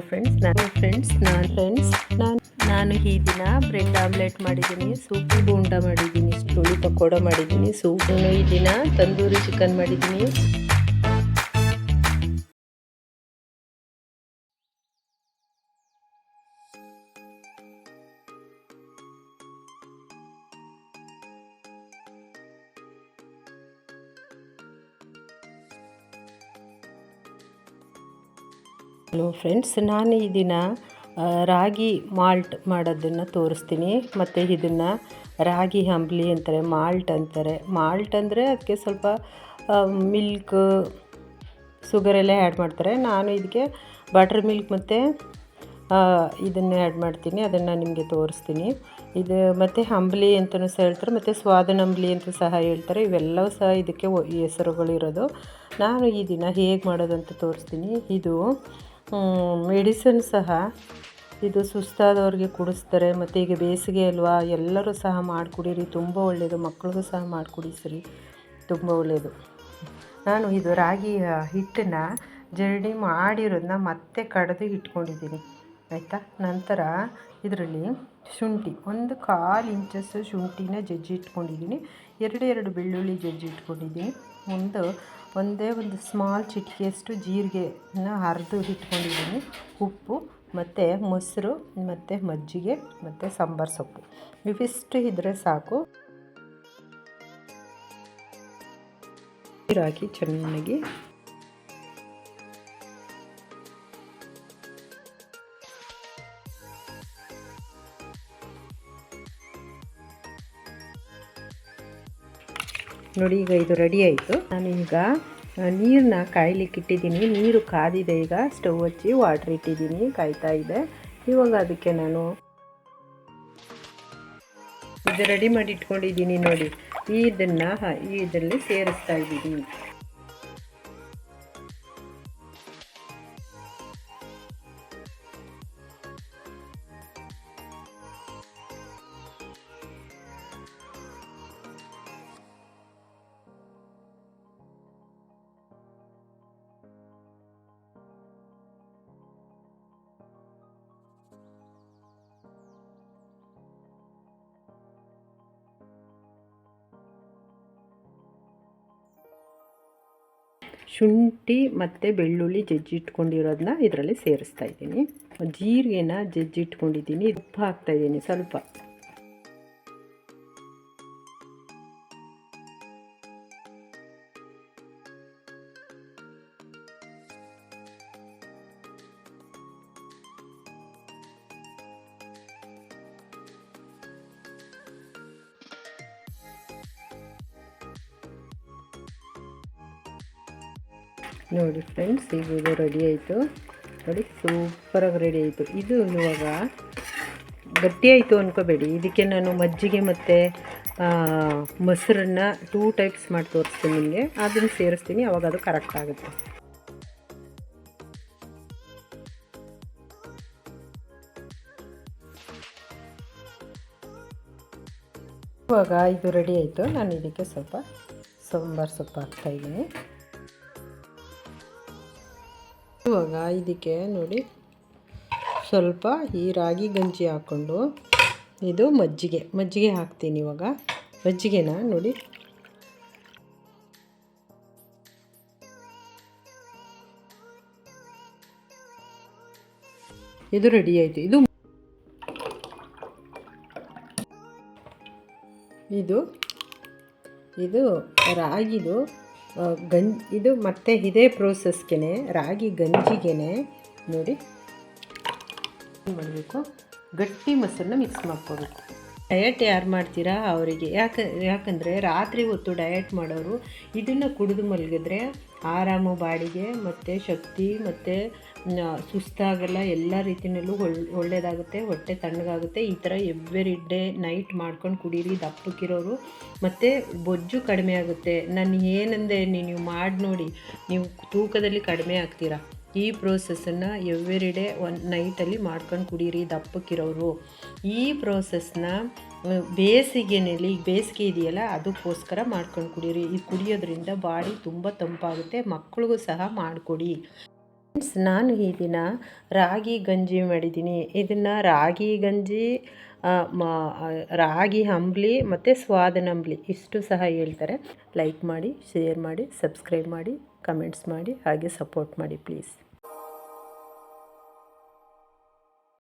Friends ನಾನು friends ನಾನು friends ನಾನು ನಾನು ಈ ದಿನ ಬ್ರೆಡ್ ಆಮ್ಲೆಟ್ ಮಾಡಿದ್ದೀನಿ ಸೂಪಿ ಬೋಂಡ ಮಾಡಿದ್ದೀನಿ ಸ್ಟೋಳಿ ಪಕೋಡ ಮಾಡಿದ್ದೀನಿ ಸೂಪ್ ಈ ದಿನ ತಂದೂರಿ ಚಿಕನ್ ಮಾಡಿದ್ದೀನಿ. ಹಲೋ ಫ್ರೆಂಡ್ಸ್, ನಾನು ಈ ದಿನ ರಾಗಿ ಮಾಲ್ಟ್ ಮಾಡೋದನ್ನು ತೋರಿಸ್ತೀನಿ. ಮತ್ತು ಇದನ್ನು ರಾಗಿ ಅಂಬ್ಲಿ ಅಂತಾರೆ, ಮಾಲ್ಟ್ ಅಂತಾರೆ. ಮಾಲ್ಟ್ ಅಂದರೆ ಅದಕ್ಕೆ ಸ್ವಲ್ಪ ಮಿಲ್ಕ್ ಎಲ್ಲ ಆ್ಯಡ್ ಮಾಡ್ತಾರೆ. ನಾನು ಇದಕ್ಕೆ ಬಟರ್ ಮಿಲ್ಕ್ ಮತ್ತು ಇದನ್ನು ಆ್ಯಡ್ ಮಾಡ್ತೀನಿ. ಅದನ್ನು ನಿಮಗೆ ತೋರಿಸ್ತೀನಿ. ಇದು ಮತ್ತು ಅಂಬ್ಲಿ ಅಂತಲೂ ಸಹ ಹೇಳ್ತಾರೆ. ಮತ್ತು ಸ್ವಾದನಂಬ್ಲಿ ಅಂತ ಸಹ ಹೇಳ್ತಾರೆ. ಇವೆಲ್ಲವೂ ಸಹ ಇದಕ್ಕೆ ಹೆಸರುಗಳಿರೋದು. ನಾನು ಈ ದಿನ ಹೇಗೆ ಮಾಡೋದಂತ ತೋರಿಸ್ತೀನಿ. ಇದು ಮೆಡಿಸನ್ ಸಹ ಇದು ಸುಸ್ತಾದವ್ರಿಗೆ ಕುಡಿಸ್ತಾರೆ, ಮತ್ತು ಈಗ ಬೇಸಿಗೆ ಅಲ್ವಾ, ಎಲ್ಲರೂ ಸಹ ಮಾಡಿಕೊಡಿರಿ, ತುಂಬ ಒಳ್ಳೆಯದು ಮಕ್ಕಳಿಗೂ ಸಹ ಮಾಡಿಕೊಡಿಸ್ರಿ ತುಂಬ ಒಳ್ಳೆಯದು ನಾನು ಇದು ರಾಗಿ ಹಿಟ್ಟನ್ನು ಜರ್ಡಿ ಮಾಡಿರೋದನ್ನ ಮತ್ತೆ ಕಡೆದು ಇಟ್ಕೊಂಡಿದ್ದೀನಿ ಆಯಿತಾ? ನಂತರ ಇದರಲ್ಲಿ ಶುಂಠಿ. ಒಂದು ಕಾಲು ಇಂಚಸ್ ಶುಂಠಿನ ಜಜ್ಜಿ ಇಟ್ಕೊಂಡಿದ್ದೀನಿ. ಎರಡು ಎರಡು ಬೆಳ್ಳುಳ್ಳಿ ಜಜ್ಜಿ ಇಟ್ಕೊಂಡಿದ್ದೀನಿ. ಒಂದು, ಒಂದೇ ಒಂದು ಸ್ಮಾಲ್ ಚಿಟಿಕೆಯಷ್ಟು ಜೀರಿಗೆನ ಅರ್ದು ಇಟ್ಕೊಂಡಿದ್ದೀನಿ. ಉಪ್ಪು, ಮತ್ತು ಮೊಸರು, ಮತ್ತು ಮಜ್ಜಿಗೆ, ಮತ್ತು ಸಾಂಬಾರು ಸೊಪ್ಪು. ಇವಿಷ್ಟು ಇದ್ದರೆ ಸಾಕು. ಹಾಕಿ ಚೆನ್ನಾಗಿ ನೋಡಿ, ಈಗ ಇದು ರೆಡಿ ಆಯಿತು. ನಾನೀಗ ನೀರನ್ನ ಕಾಯ್ಲಿಕ್ಕೆ ಇಟ್ಟಿದ್ದೀನಿ. ನೀರು ಕಾದಿದೆ ಈಗ. ಸ್ಟವ್ ಹಚ್ಚಿ ವಾಟ್ರ್ ಇಟ್ಟಿದ್ದೀನಿ. ಕಾಯ್ತಾ ಇದೆ. ಇವಾಗ ಅದಕ್ಕೆ ನಾನು ಇದು ರೆಡಿ ಮಾಡಿ ಇಟ್ಕೊಂಡಿದ್ದೀನಿ ನೋಡಿ. ಇದನ್ನು ಇದರಲ್ಲಿ ಸೇರಿಸ್ತಾ ಇದ್ದೀನಿ. ಶುಂಠಿ ಮತ್ತು ಬೆಳ್ಳುಳ್ಳಿ ಜಜ್ಜಿಟ್ಕೊಂಡಿರೋದನ್ನ ಇದರಲ್ಲಿ ಸೇರಿಸ್ತಾ ಇದ್ದೀನಿ. ಜೀರಿಗೆನ ಜಜ್ಜಿಟ್ಕೊಂಡಿದ್ದೀನಿ ಉಪ್ಪು ಹಾಕ್ತಾ ಇದ್ದೀನಿ ಸ್ವಲ್ಪ. ನೋಡಿ ಫ್ರೆಂಡ್ಸ್ ಈಗ ಇದು ರೆಡಿ ಆಯಿತು. ನೋಡಿ ಸೂಪರಾಗಿ ರೆಡಿ ಆಯಿತು. ಇದು ಇವಾಗ ಗಟ್ಟಿ ಆಯಿತು ಅಂದ್ಕೋಬೇಡಿ ಇದಕ್ಕೆ ನಾನು ಮಜ್ಜಿಗೆ ಮತ್ತು ಮೊಸರನ್ನ ಟೂ ಟೈಪ್ಸ್ ಮಾಡಿ ತೋರಿಸ್ತೀನಿ ನಿಮಗೆ. ಅದನ್ನು ಸೇರಿಸ್ತೀನಿ, ಅವಾಗ ಅದು ಕರೆಕ್ಟ್ ಆಗುತ್ತೆ. ಇವಾಗ ಇದು ರೆಡಿ ಆಯಿತು. ನಾನು ಇದಕ್ಕೆ ಸ್ವಲ್ಪ ಸಾಂಬಾರು ಸೊಪ್ಪು ಹಾಕ್ತಾಯಿದ್ದೀನಿ ಇವಾಗ ಇದಕ್ಕೆ ನೋಡಿ ಸ್ವಲ್ಪ ಈ ರಾಗಿ ಗಂಜಿ ಹಾಕ್ಕೊಂಡು ಇದು ಮಜ್ಜಿಗೆ ಮಜ್ಜಿಗೆ ಹಾಕ್ತೀನಿ ಇವಾಗ. ಮಜ್ಜಿಗೆನ ನೋಡಿ. ಇದು ರೆಡಿ ಆಯಿತು. ಇದು ಇದು ಇದು ರಾಗಿದು ಗಂ ಇದು ಮತ್ತೆ ಇದೇ ಪ್ರೋಸೆಸ್ಗೆ ರಾಗಿ ಗಂಜಿಗೆ ನೋಡಿ. ಮಾಡಬೇಕು. ಗಟ್ಟಿ ಮೊಸರನ್ನ ಮಿಕ್ಸ್ ಮಾಡ್ಕೋಬೇಕು. ಡಯಟ್ ಯಾರು ಮಾಡ್ತೀರಾ ಅವರಿಗೆ? ಯಾಕೆ, ಯಾಕಂದರೆ ರಾತ್ರಿ ಹೊತ್ತು ಡಯಟ್ ಮಾಡೋರು ಇದನ್ನು ಕುಡಿದು ಮಲಗಿದ್ರೆ ಆರಾಮು ಬಾಡಿಗೆ ಮತ್ತು ಶಕ್ತಿ ಮತ್ತು ಸುಸ್ತಾಗಲ್ಲ ಎಲ್ಲ ರೀತಿಯಲ್ಲೂ ಒಳ್ಳೆ ಒಳ್ಳೆಯದಾಗುತ್ತೆ ಹೊಟ್ಟೆ ತಣ್ಣಗಾಗುತ್ತೆ. ಈ ಥರ ಎವ್ರಿ ಡೇ ನೈಟ್ ಮಾಡ್ಕೊಂಡು ಕುಡೀರಿ ದಪ್ಪಕ್ಕಿರೋರು ಮತ್ತು ಬೊಜ್ಜು ಕಡಿಮೆ ಆಗುತ್ತೆ. ನಾನು ಏನಂದೆ ನೀವು ಮಾಡಿ ನೋಡಿ, ನೀವು ತೂಕದಲ್ಲಿ ಕಡಿಮೆ ಆಗ್ತೀರಾ. ಈ ಪ್ರೋಸೆಸ್ಸನ್ನು ಎವ್ರಿ ಡೇ ಒನ್ ನೈಟಲ್ಲಿ ಮಾಡ್ಕೊಂಡು ಕುಡೀರಿ ದಪ್ಪಕ್ಕಿರೋರು ಈ ಪ್ರೋಸೆಸ್ನ ಬೇಸಿಗೆನಲ್ಲಿ, ಈಗ ಬೇಸಿಗೆ ಇದೆಯಲ್ಲ, ಅದಕ್ಕೋಸ್ಕರ ಮಾಡ್ಕೊಂಡು ಕುಡಿಯಿರಿ ಇದು ಕುಡಿಯೋದ್ರಿಂದ ಬಾಡಿ ತುಂಬ ತಂಪಾಗುತ್ತೆ, ಮಕ್ಕಳಿಗೂ ಸಹ ಮಾಡಿಕೊಡಿ. ಫ್ರೆಂಡ್ಸ್ ನಾನು ಈ ದಿನ ರಾಗಿ ಗಂಜಿ ಮಾಡಿದ್ದೀನಿ. ಇದನ್ನು ರಾಗಿ ಗಂಜಿ ರಾಗಿ ಅಂಬ್ಲಿ ಮತ್ತು ಸ್ವಾದನಂಬ್ಲಿ ಇಷ್ಟು ಸಹ ಹೇಳ್ತಾರೆ. ಲೈಕ್ ಮಾಡಿ ಶೇರ್ ಮಾಡಿ ಸಬ್ಸ್ಕ್ರೈಬ್ ಮಾಡಿ ಕಮೆಂಟ್ಸ್ ಮಾಡಿ, ಹಾಗೆ ಸಪೋರ್ಟ್ ಮಾಡಿ ಪ್ಲೀಸ್